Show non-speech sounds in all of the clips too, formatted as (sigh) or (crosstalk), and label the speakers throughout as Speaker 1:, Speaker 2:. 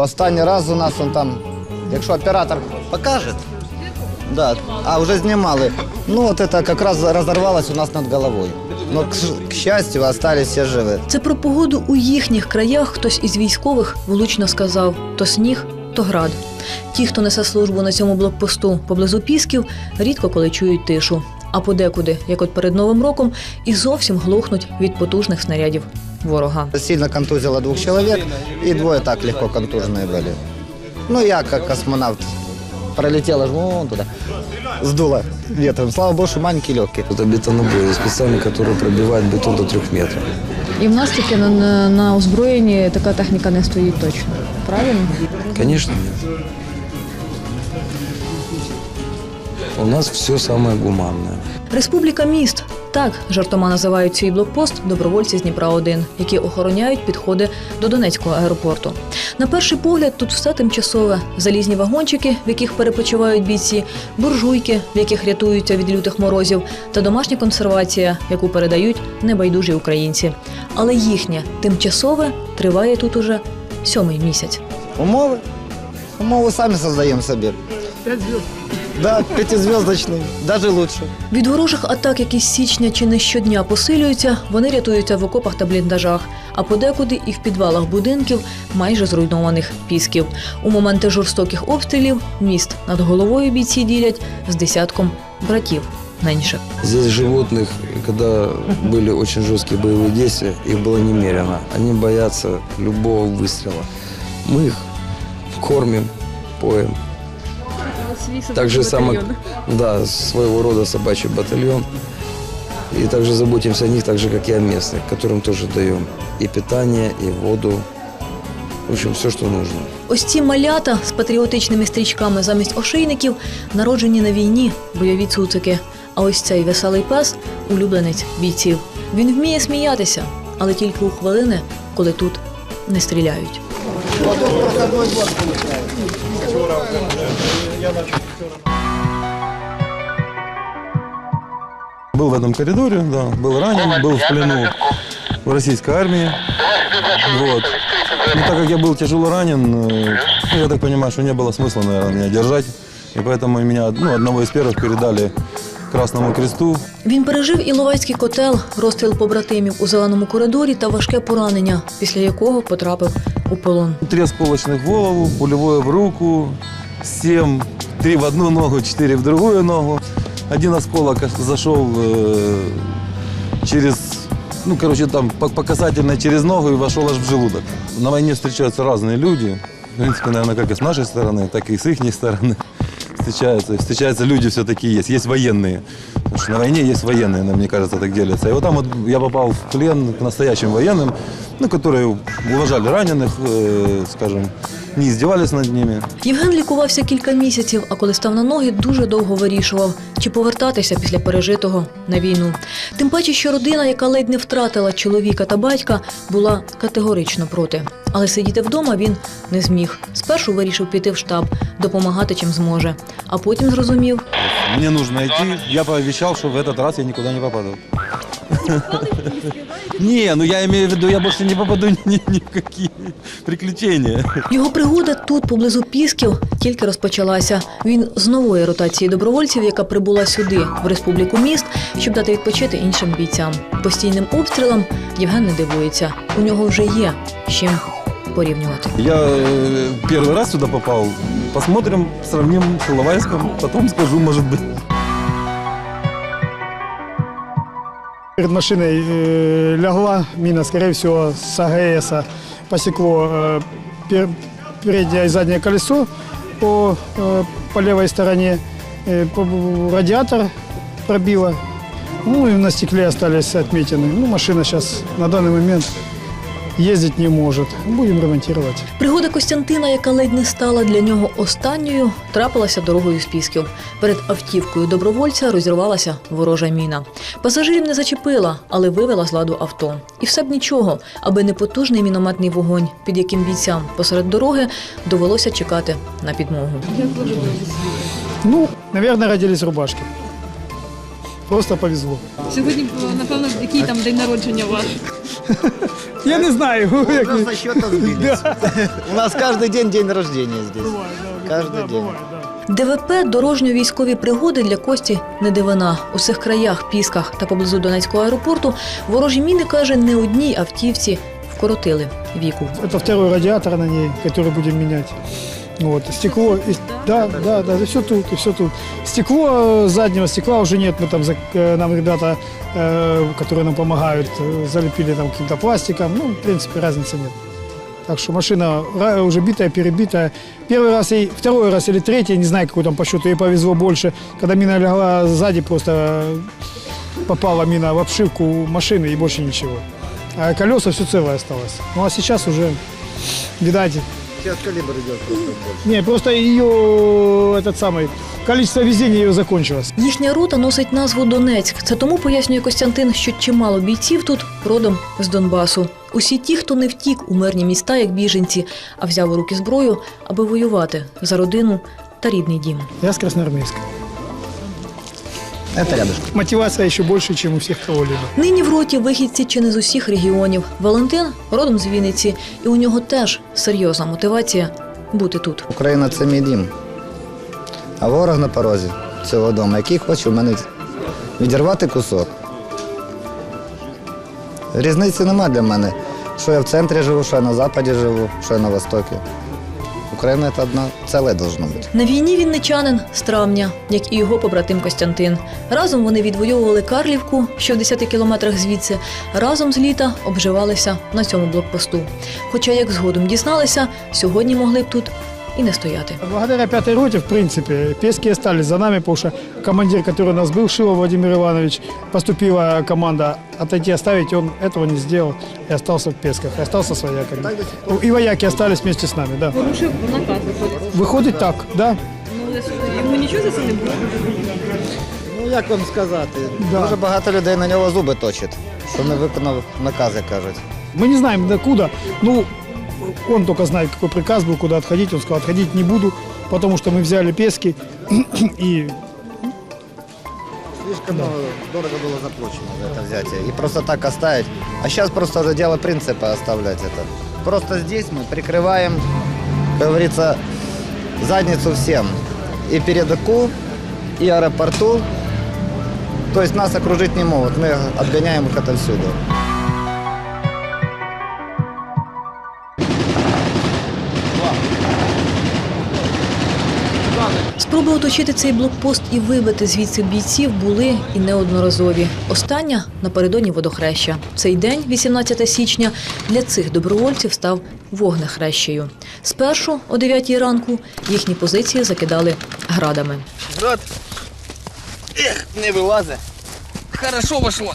Speaker 1: Останній раз у нас он там, якщо оператор покаже, да, а вже знімали. Ну от це якраз розірвалося у нас над головою. Ну, к, щастю, остались всі живі.
Speaker 2: Це про погоду у їхніх краях хтось із військових влучно сказав: то сніг, то град. Ті, хто несе службу на цьому блокпосту поблизу Пісків, рідко коли чують тишу. А подекуди, як от перед Новим роком, і зовсім глухнуть від потужних снарядів ворога.
Speaker 1: Сильно контузило двох чоловік, і двоє так легко контужені були. Ну, я, як космонавт, пролетела ж вон туди, здуло ветром. Слава Богу, що маленький легкий.
Speaker 3: Это бетонобой специальный, который пробивает бетон до трех метров.
Speaker 4: І в нас тільки на, на, на озброєнні така техніка не стоїть точно. Правильно?
Speaker 3: Конечно, нет. У нас все самое гуманное.
Speaker 2: Республіка міст. Так жартома називають свій блокпост добровольці з Дніпра 1 які охороняють підходи до Донецького аеропорту. На перший погляд тут все тимчасове: залізні вагончики, в яких перепочивають бійці, буржуйки, в яких рятуються від лютих морозів, та домашня консервація, яку передають небайдужі українці. Але їхнє тимчасове триває тут уже сьомий місяць.
Speaker 1: Умови? Умови самі создаємо собі. П'ять зв'язок. Да, п'ятизв'язочний, навіть лучше.
Speaker 2: Від ворожих атак, які з січня чи не щодня посилюються, вони рятуються в окопах та бліндажах, а подекуди і в підвалах будинків майже зруйнованих пісків. У моменти жорстоких обстрілів міст над головою бійці ділять з десятком братів менших.
Speaker 3: Здесь животных, когда были очень жесткие боевые действия, их было немерено. Они боятся любого выстрела. Мы их кормим, поем. так же само, да, своего рода собачий батальон. И также заботимся о них, так же, как и о местных, которым тоже даем и питание, и воду. В общем, все, что нужно.
Speaker 2: Ось ці малята з патріотичними стрічками замість ошейників народжені на війні, бойові цуцики. А ось цей веселий пес улюбленець бійців. Він вміє сміятися, але тільки у хвилини, коли тут не стріляють
Speaker 5: Был в этом коридоре, да, был ранен, был в плену в российской армии. Вот. Ну, так как я был тяжело ранен, э, ну, я так понимаю, что не было смысла, наверное, меня держать. И поэтому меня, ну, одного из первых передали Красному Кресту.
Speaker 2: Він пережив Іловайський котел, розстріл побратимів у зеленому коридорі та важке поранення, після якого потрапив у полон.
Speaker 5: Три осколочных в голову, пулевое в руку, семь, три в одну ногу, четыре в другую ногу. Один осколок зашел э, через, ну, короче, там по, по касательной через ногу и вошел аж в желудок. На войне встречаются разные люди. В принципе, наверное, как и с нашей стороны, так и с их стороны (laughs) встречаются. И Встречаются люди все-таки есть. Есть военные. Потому что на войне есть военные, мне кажется, так делятся. И вот там вот я попал в плен к настоящим военным, ну, которые уважали раненых, э, скажем, не издевались над ними.
Speaker 2: Євген лікувався кілька місяців, а коли став на ноги, дуже довго вирішував, чи повертатися після пережитого на війну. Тим паче, що родина, яка ледь не втратила чоловіка та батька, була категорично проти. Але сидіти вдома він не зміг. Спершу вирішив піти в штаб, допомагати чим зможе. А потім зрозумів,
Speaker 5: Мне нужно идти. Я пообещал, что в этот раз я никуда не попаду. Не, ну я имею в виду, я больше не попаду ни, ни в какие приключения.
Speaker 2: Його пригода тут, поблизу Пісків, тільки розпочалася. Він з нової ротації добровольців, яка прибула сюди, в республіку міст, щоб дати відпочити іншим бійцям. Постійним обстрілам Євген не дивується. У нього вже є з чим порівнювати.
Speaker 5: Я э, первый раз сюда попал. Посмотрим, сравним с Иловайском. Потом скажу, может быть.
Speaker 6: Перед машиной э, лягла мина, скорее всего, с АГС посекло э, пер- переднее и заднее колесо по, э, по левой стороне, э, по- радиатор пробило. Ну и на стекле остались отметины. Ну, машина сейчас на данный момент ездить не может. Будем ремонтировать.
Speaker 2: Пригода Костянтина, яка ледь не стала для нього останньою, трапилася дорогою з Пісків. Перед автівкою добровольця розірвалася ворожа міна. Пасажирів не зачепила, але вивела з ладу авто. І все б нічого, аби не потужний мінометний вогонь, під яким бійцям посеред дороги довелося чекати на підмогу.
Speaker 6: Ну, наверное, родились рубашки. Просто повезло.
Speaker 7: Сьогодні, напевно, який там день народження у вас?
Speaker 6: Я не знаю. як
Speaker 1: Уже
Speaker 6: ви-
Speaker 1: со счета сбились. У нас каждый день день рождения здесь. Каждый день.
Speaker 2: ДВП дорожньо-військові пригоди для Кості не дивина. У цих краях, пісках та поблизу Донецького аеропорту ворожі міни каже не одній автівці вкоротили віку.
Speaker 6: Это второй радиатор на ней, который будем менять. Вот, стекло, и- да, да, да, и все тут, и все тут. Стекло, э, заднего стекла уже нет, мы там, э, нам ребята, э, которые нам помогают, залепили там каким-то пластиком, ну, в принципе, разницы нет. Так что машина уже битая, перебитая. Первый раз, ей, второй раз или третий, не знаю, какой там по счету, ей повезло больше. Когда мина легла сзади, просто попала мина в обшивку машины и больше ничего. А колеса все целое осталось. Ну а сейчас уже, видать,
Speaker 1: Сейчас калибр идет просто больше.
Speaker 6: не, просто ее, этот самый, количество везения ее закончилось.
Speaker 2: Їхня рота носить назву Донецьк. Це тому пояснює Костянтин, що чимало бійців тут родом з Донбасу. Усі ті, хто не втік у мирні міста як біженці, а взяв у руки зброю, аби воювати за родину та рідний дім.
Speaker 6: Я з Красноармейска.
Speaker 1: Это рядышком.
Speaker 6: Мотивация еще больше, чем у всех кого-либо.
Speaker 2: Нині в роті вихідці чи не з усіх регіонів. Валентин родом з Вінниці, і у нього теж серйозна мотивація бути тут.
Speaker 1: Україна це мій дім. А ворог на порозі цього дому, який хоче в мене відірвати кусок. Різниці нема для мене, що я в центрі живу, що я на западі живу, що я на востокі. Україна та одна целе должно бути.
Speaker 2: На війні вінничанин з травня, як і його побратим Костянтин. Разом вони відвоювали Карлівку, що в 10 кілометрах звідси. Разом з літа обживалися на цьому блокпосту. Хоча, як згодом дізналися, сьогодні могли б тут і не стояти.
Speaker 6: Благодаря пятой роте, в принципе, Пески остались за нами, потому что командир, который у нас был, Шилов Владимир Иванович, поступила команда отойти, оставить, он этого не сделал и остался в Песках, и остался с вояками. И вояки остались вместе с нами, да.
Speaker 4: Порушив наказ виходить.
Speaker 6: Выходит так, да.
Speaker 4: Йому нічого за це не буде?
Speaker 1: Ну як вам сказати?
Speaker 6: Да.
Speaker 1: Дуже багато людей на нього зуби точить, що не виконав накази, кажуть.
Speaker 6: Мы не знаем докуда. Ну, он только знает, какой приказ был, куда отходить. Он сказал, отходить не буду, потому что мы взяли Пески (clears throat) и
Speaker 1: Слишком много, дорого было заплачено за это взятие. И просто так оставить. А сейчас просто уже дело принципа оставлять это. Просто здесь мы прикрываем, как говорится, задницу всем. И передаку, и аэропорту. То есть нас окружить не могут. Мы отгоняем их отовсюду.
Speaker 2: Спроби оточити цей блокпост і вибити звідси бійців були і неодноразові. Остання напередодні водохреща. Цей день, 18 січня, для цих добровольців став вогнехрещею. Спершу, о 9 ранку, їхні позиції закидали градами.
Speaker 7: Брат. Ех, не вилазе. Хорошо вошло.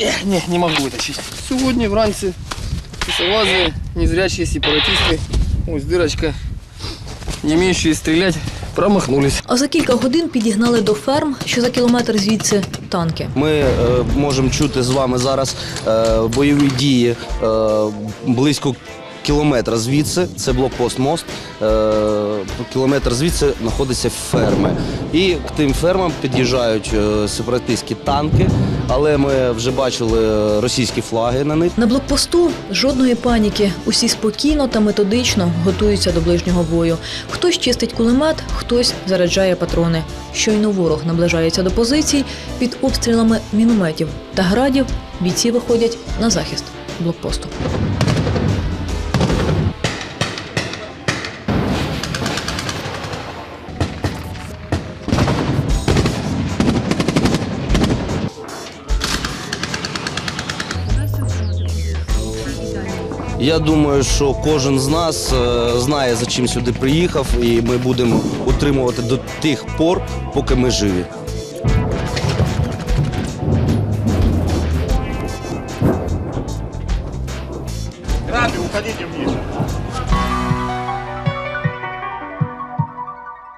Speaker 7: Ех, не, не можу витащити. Сьогодні вранці лази, незрячі сепаратисти. Ось дирочка. Не вміючи стріляти, промахнулись.
Speaker 2: А за кілька годин підігнали до ферм, що за кілометр звідси, танки.
Speaker 8: Ми е, можемо чути з вами зараз е, бойові дії е, близько кілометра звідси. Це блокпост мост. Е, кілометр звідси знаходяться ферми. І к тим фермам під'їжджають е, сепаратистські танки, але ми вже бачили російські флаги на них.
Speaker 2: На блокпосту жодної паніки. Усі спокійно та методично готуються до ближнього бою. Хтось чистить кулемет, хтось заряджає патрони. Щойно ворог наближається до позицій під обстрілами мінометів та градів. Бійці виходять на захист блокпосту.
Speaker 8: Я думаю, що кожен з нас е, знає, за чим сюди приїхав, і ми будемо утримувати до тих пор, поки ми живі.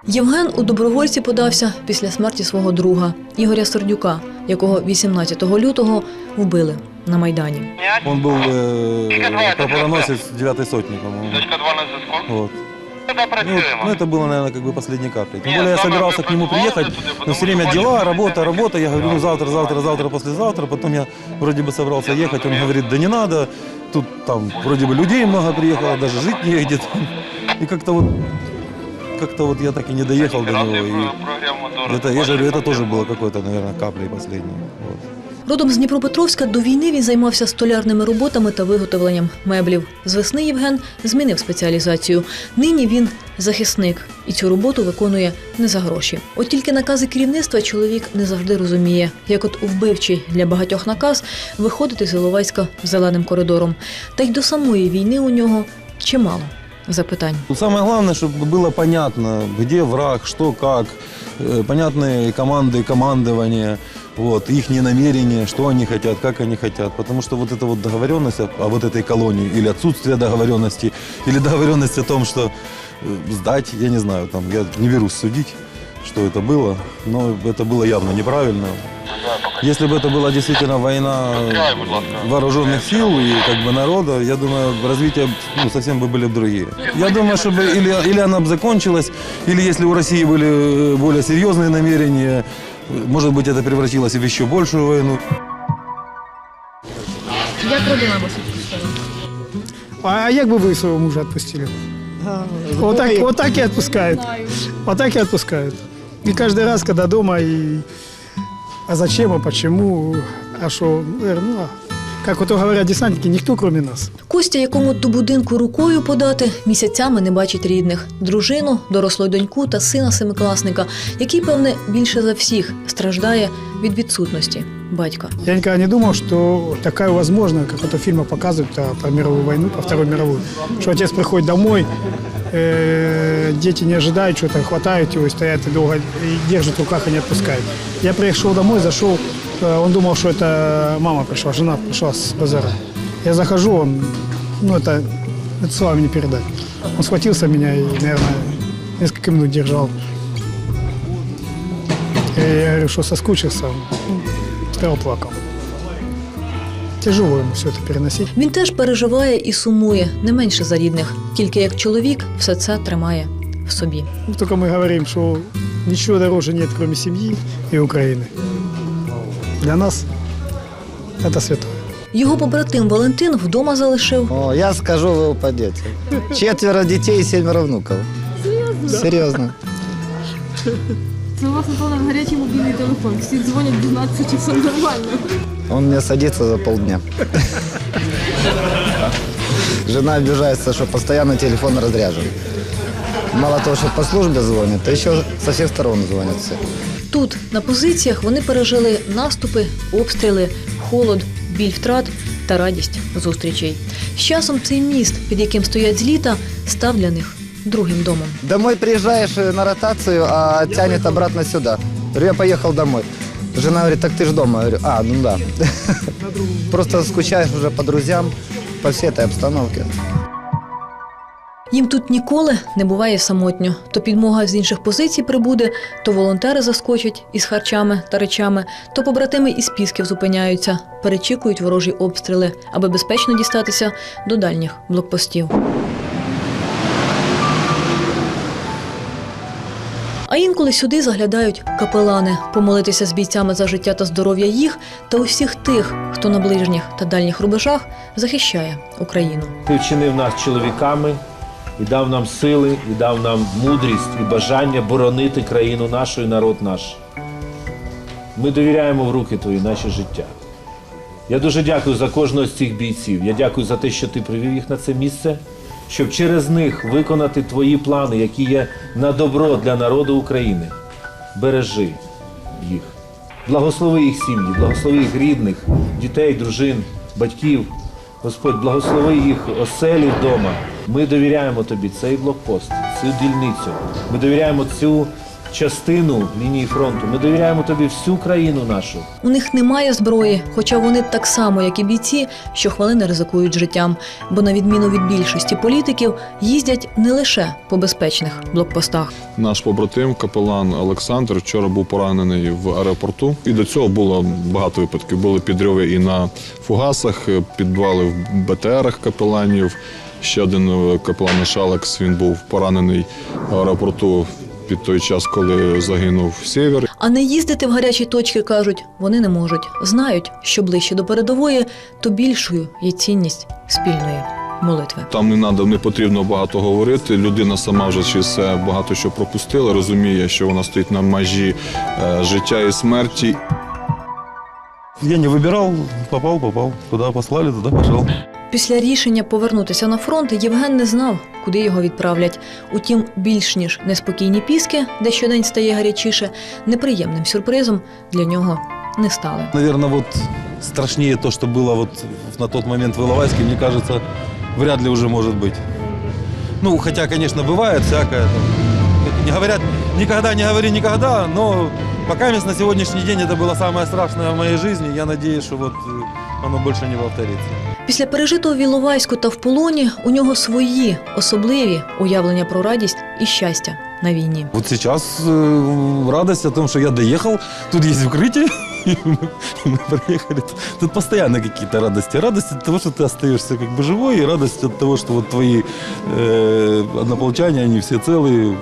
Speaker 2: Євген у добровольці подався після смерті свого друга Ігоря Сердюка, якого 18 лютого вбили на майдані.
Speaker 5: Он был э, прапороносец 9 сотни, по-моему. Вот. Ну, вот, ну, это было, наверное, как бы последней каплей. Тем более я собирался к нему приехать, но все время дела, работа, работа. Я говорю, ну завтра, завтра, завтра, послезавтра. Потом я вроде бы собрался ехать, он говорит, да не надо. Тут там вроде бы людей много приехало, даже жить негде. там. И как-то вот, как-то вот я так и не доехал до него. И это, я же говорю, это тоже было какой-то, наверное, каплей последней. Вот.
Speaker 2: Родом з Дніпропетровська до війни він займався столярними роботами та виготовленням меблів. З весни Євген змінив спеціалізацію. Нині він захисник і цю роботу виконує не за гроші. От тільки накази керівництва чоловік не завжди розуміє, як от вбивчий для багатьох наказ виходити з Іловайська зеленим коридором. Та й до самої війни у нього чимало запитань.
Speaker 5: Тут Самое главное, чтобы было понятно, где враг, что как, э, понятные команды, командование, Вот, их намерения, что они хотят, как они хотят. Потому что вот эта вот договоренность о, о вот этой колонии, или отсутствие договоренности, или договоренность о том, что э, сдать, я не знаю, там, я не берусь судить, что это было, но это было явно неправильно. Если бы это была действительно война вооруженных сил и как бы народа, я думаю, развитие ну, совсем бы были бы другие. Я думаю, чтобы или, или она бы закончилась, или если у России были э, более серьезные намерения, может быть, это превратилось в еще большую войну.
Speaker 6: А як би ви свого мужа відпустили? Вот так, вот так и отпускают. Вот так и отпускают. И каждый раз, когда дома, и а зачем, а почему, а что, ну, а как вот говорят десантники, никто кроме нас.
Speaker 2: Костя, якому до будинку рукою подати, місяцями не бачить рідних, дружину, дорослу доньку та сина семикласника, який, певне, більше за всіх страждає від відсутності батька.
Speaker 6: Я никогда не думал, что такая возможно, как это в фильмах показывают а, про мировую войну, про Вторую мировую, что отец приходит домой, э, дети не ожидают, что-то хватают его и стоят и долго и держат в руках и не отпускают. Я пришел домой, зашел, э, он думал, что это мама пришла, жена пришла с базара. Я захожу, он, ну это, это словами не передать. Он схватился меня и, наверное, несколько минут держал. И я говорю, что соскучился. Он стоял, плакал. Тяжело ему все это переносить.
Speaker 2: Він теж переживає і сумує не менше за рідних, тільки як чоловік все це тримає в собі.
Speaker 6: Ну, Только мы говорим, что ничего дороже нет, кроме семьи и Украины. Для нас это святое.
Speaker 2: Його побратим Валентин вдома залишив
Speaker 1: О, я скажу, вы упадете. Четверо детей и семеро внуков. Серьезно? Серьезно.
Speaker 4: Це у вас, напевно, гарячий мобільний телефон. Всі дзвонять 12 часов нормально.
Speaker 1: Он мне садится за полдня. Жена обижается, что постоянно телефон разряжен. Мало того, что по службе звонят, то еще со всех сторон звонят все.
Speaker 2: тут. На позиціях вони пережили наступи, обстріли, холод, біль втрат та радість зустрічей. З часом цей міст, під яким стоять з літа, став для них другим домом.
Speaker 1: Домой приезжаешь э, на ротацию, а тянет обратно сюда. Говорю, я поехал домой. Жена говорит, так ты же дома. Я говорю, а, ну да. (laughs) Просто скучаешь уже по друзьям, по всей этой обстановке.
Speaker 2: Їм тут ніколи не буває самотньо. То підмога з інших позицій прибуде, то волонтери заскочать із харчами та речами, то побратими із пісків зупиняються, перечікують ворожі обстріли, аби безпечно дістатися до дальніх блокпостів. А інколи сюди заглядають капелани помолитися з бійцями за життя та здоров'я їх та усіх тих, хто на ближніх та дальніх рубежах захищає Україну.
Speaker 9: Ти вчинив нас чоловіками і дав нам сили, і дав нам мудрість і бажання боронити країну нашу і народ наш. Ми довіряємо в руки твої наше життя. Я дуже дякую за кожного з цих бійців. Я дякую за те, що ти привів їх на це місце, щоб через них виконати твої плани, які є на добро для народу України. Бережи їх. Благослови їх сім'ї, благослови їх рідних, дітей, дружин, батьків. Господь, благослови їх оселі вдома. Ми довіряємо тобі цей блокпост, цю дільницю. Ми довіряємо цю частину лінії фронту. Ми довіряємо тобі всю країну нашу.
Speaker 2: У них немає зброї, хоча вони так само, як і бійці, щохвилини ризикують життям, бо на відміну від більшості політиків їздять не лише по безпечних блокпостах.
Speaker 10: Наш побратим, капелан Олександр, вчора був поранений в аеропорту. І до цього було багато випадків. Були підриви і на фугасах, підвали в БТРах капеланів. Ще один е, капелан Шалекс, він був поранений в аеропорту під той час, коли загинув Сєвєр.
Speaker 2: А не їздити в гарячі точки кажуть, вони не можуть. Знають, що ближче до передової, то більшою є цінність спільної молитви.
Speaker 10: Там не надо, не потрібно багато говорити. Людина сама вже через це багато що пропустила, розуміє, що вона стоїть на межі е, життя і смерті.
Speaker 5: Я не выбирал, попал, попал. Куда послали, туда пошел.
Speaker 2: Після рішення повернутися на фронт Євген не знав, куди його відправлять. Утім, більш ніж неспокійні піски, де щодень стає гарячіше, неприємним сюрпризом для нього не стали.
Speaker 5: Наверное, вот страшнее то, что было вот на тот момент в Иловайске, мне кажется, вряд ли уже может быть. Ну, хотя, конечно, бывает всякое. там. Не говорят, никогда не говори никогда, но пока мест на сегодняшний день это было самое страшное в моей жизни. Я надеюсь, что вот э, оно больше не повторится.
Speaker 2: Після пережитого в Іловайську та в полоні у нього свої особливі уявлення про радість і щастя на війні.
Speaker 5: Вот сейчас э, радость о том, что я доехал, тут есть укрытие, (laughs) и мы, и мы приехали. Тут постоянно какие-то радости. Радость от того, что ты остаешься как бы живой, и радость от того, что вот твои э, однополчане, они все целые.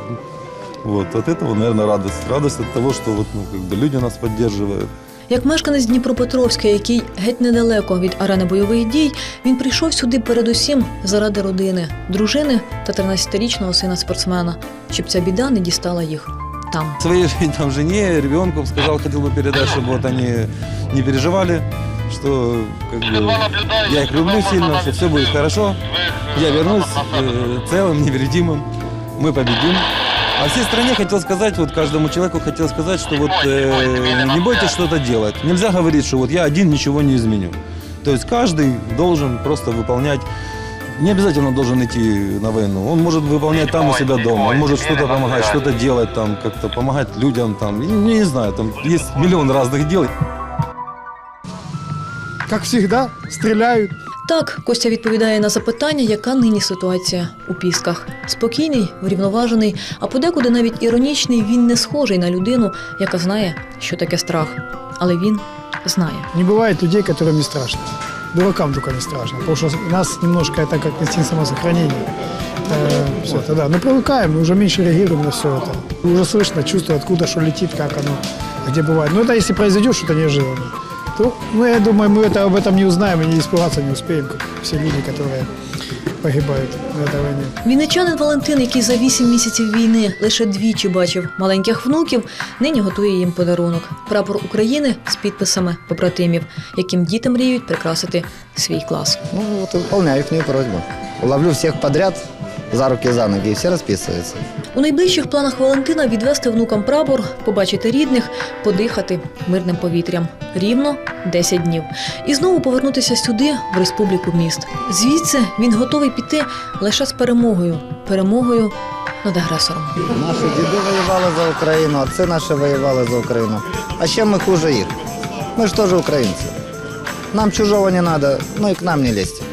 Speaker 5: Вот, от этого, наверное, радость. Радость от того, что вот, ну, как бы люди нас поддерживают.
Speaker 2: Як мешканець Дніпропетровська, який геть недалеко від арени бойових дій, він прийшов сюди передусім заради родини, дружини та 13-річного сина спортсмена, щоб ця біда не дістала їх там.
Speaker 5: Своей (laughs) там, жене, ребенку сказал, хотел бы передать, чтобы вот они не переживали, что как бы, я их люблю сильно, что все будет хорошо. Я вернусь э, целым, невредимым. Мы победим. А всей стране хотел сказать, вот каждому человеку хотел сказать, что вот э, не бойтесь что-то делать. Нельзя говорить, что вот я один ничего не изменю. То есть каждый должен просто выполнять не обязательно должен идти на войну. Он может выполнять там у себя дома. Он может что-то помогать, что-то делать там, как-то помогать людям там. Я не знаю, там есть миллион разных дел.
Speaker 6: Как всегда, стреляют.
Speaker 2: Так, Костя відповідає на запитання, яка нині ситуація у пісках. Спокійний, врівноважений, а подекуди навіть іронічний, він не схожий на людину, яка знає, що таке страх. Але він знає.
Speaker 6: Не бывает людей, которым не страшно. Дуракам только не страшно. Потому что у нас немножко это как инстинкт самосохранения. все это, да. Но привыкаем, мы уже меньше реагируем на все это. Уже слышно, чувство, откуда что летит, как оно, где бывает. Но это если произойдет что-то неожиданное, то, ну, я думаю, мы это, об этом не узнаем и не испугаться не успеем, как все люди, которые погибают на этой войне.
Speaker 2: Вінничанин Валентин, який за вісім місяців війни лише двічі бачив маленьких внуків, нині готує їм подарунок прапор України з підписами побратимів, яким діти мріють прикрасити свій клас.
Speaker 1: Ну вот выполняю их просьбу. Ловлю всех подряд за руки, за ноги, и все расписываются.
Speaker 2: У найближчих планах Валентина відвести внукам прапор, побачити рідних, подихати мирним повітрям. Рівно 10 днів. І знову повернутися сюди, в республіку міст. Звідси він готовий піти лише з перемогою. Перемогою над агресором.
Speaker 1: Наши деды воевали за Украину, отцы наши воевали за Украину. А чем мы хуже их? Мы же тоже украинцы. Нам чужого не надо, ну и к нам не лезьте.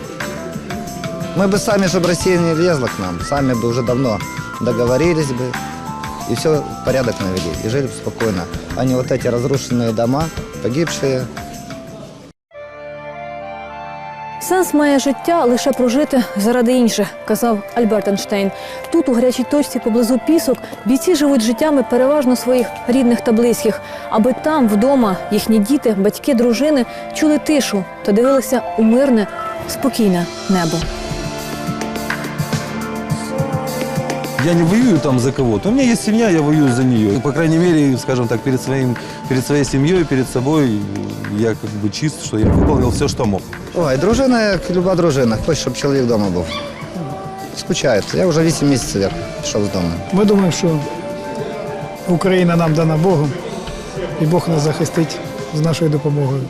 Speaker 1: Мы бы сами, чтобы Россия не лезла к нам, сами бы уже давно договорились бы, и все порядок навели, и жили бы спокойно, а не вот эти разрушенные дома, погибшие,
Speaker 2: Сенс має життя лише прожити заради інших, казав Альберт Ейнштейн. Тут, у гарячій точці поблизу пісок, бійці живуть життями переважно своїх рідних та близьких, аби там, вдома, їхні діти, батьки, дружини чули тишу та дивилися у мирне, спокійне небо.
Speaker 5: Я не воюю там за кого-то. У меня есть семья, я воюю за нее. По крайней мере, скажем так, перед, своим, перед своей семьей, перед собой я как бы чист, что я выполнил все, что мог.
Speaker 1: Ой, дружина, як люба дружина, хоче, щоб чоловік вдома був. Скучають. Я вже 8 місяців як пішов з дому.
Speaker 6: Ми думаємо, що Україна нам дана Богом, і Бог нас захистить з нашою допомогою.